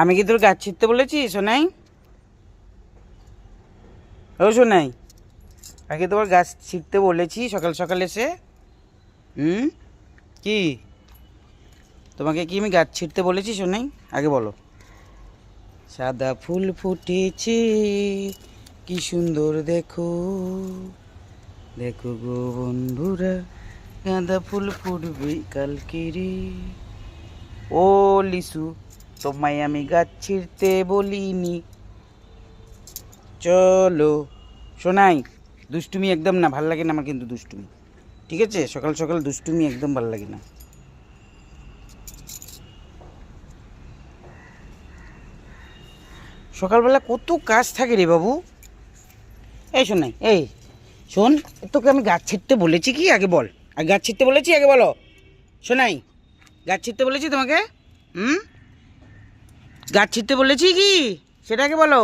আমি কি তোর গাছ ছিঁড়তে বলেছি? সোনাই? ও সোনাই আগে তোমার গাছ ছিঁড়তে বলেছি সকাল সকাল এসে? হুম? কি? তোমাকে কি আমি গাছ ছিঁড়তে বলেছি সোনাই? আগে বলো। সাদা ফুল ফুটেছে, কি সুন্দর দেখো। দেখো গো বন্ধুরা, গাঁদা ফুল ফুটবে কালকে রে ও লিসু তোমায় আমি গাছ ছিঁড়তে বলিনি। চলো। শোনাই দুষ্টুমি একদম না, ভালো লাগে না আমার কিন্তু দুষ্টুমি। ঠিক আছে? সকাল সকাল দুষ্টুমি একদম ভালো লাগে না। সকালবেলা কত কাজ থাকে রে বাবু। এই শোনাই এই, শোন, তোকে আমি গাছ ছিঁড়তে বলেছি কি? আগে বল। আর গাছ ছিঁড়তে বলেছি? আগে বলো। শোনাই গাছ ছিঁড়তে বলেছি তোমাকে? হুম? গাছ ছিঁড়তে বলেছি কি? সেটাকে বলো।